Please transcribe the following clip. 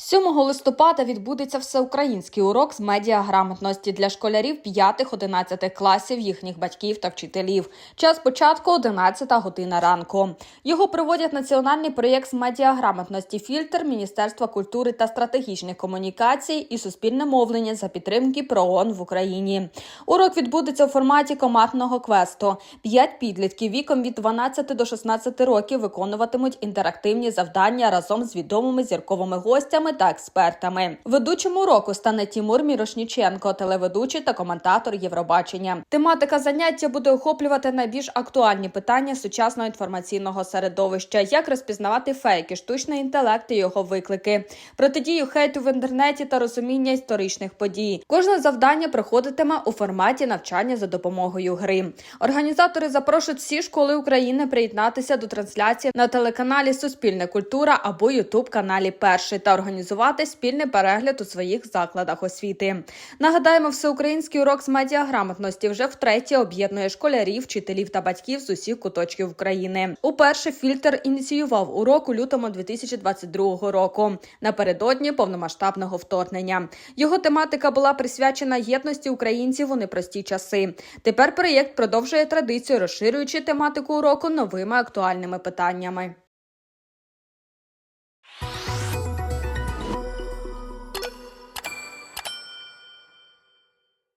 7 листопада відбудеться всеукраїнський урок з медіаграмотності для школярів 5-11 класів, їхніх батьків та вчителів. Час початку 11 година ранку. Його проводять національний проєкт з медіаграмотності фільтр Міністерства культури та стратегічних комунікацій і суспільне мовлення за підтримки ПРООН в Україні. Урок відбудеться у форматі командного квесту. П'ять підлітків віком від 12 до 16 років виконуватимуть інтерактивні завдання разом з відомими зірковими гостями та експертами. Ведучим уроку стане Тімур Мірошніченко, телеведучий та коментатор Євробачення. Тематика заняття буде охоплювати найбільш актуальні питання сучасного інформаційного середовища, як розпізнавати фейки, штучний інтелект і його виклики, протидію хейту в інтернеті та розуміння історичних подій. Кожне завдання проходитиме у форматі навчання за допомогою гри. Організатори запрошують всі школи України приєднатися до трансляції на телеканалі Суспільне культура або Ютуб каналі Перший та організувати спільний перегляд у своїх закладах освіти. Нагадаємо, всеукраїнський урок з медіаграмотності вже втретє об'єднує школярів, вчителів та батьків з усіх куточків України. Уперше фільтр ініціював урок у лютому 2022 року напередодні повномасштабного вторгнення. Його тематика була присвячена єдності українців у непрості часи. Тепер проєкт продовжує традицію, розширюючи тематику уроку новими актуальними питаннями.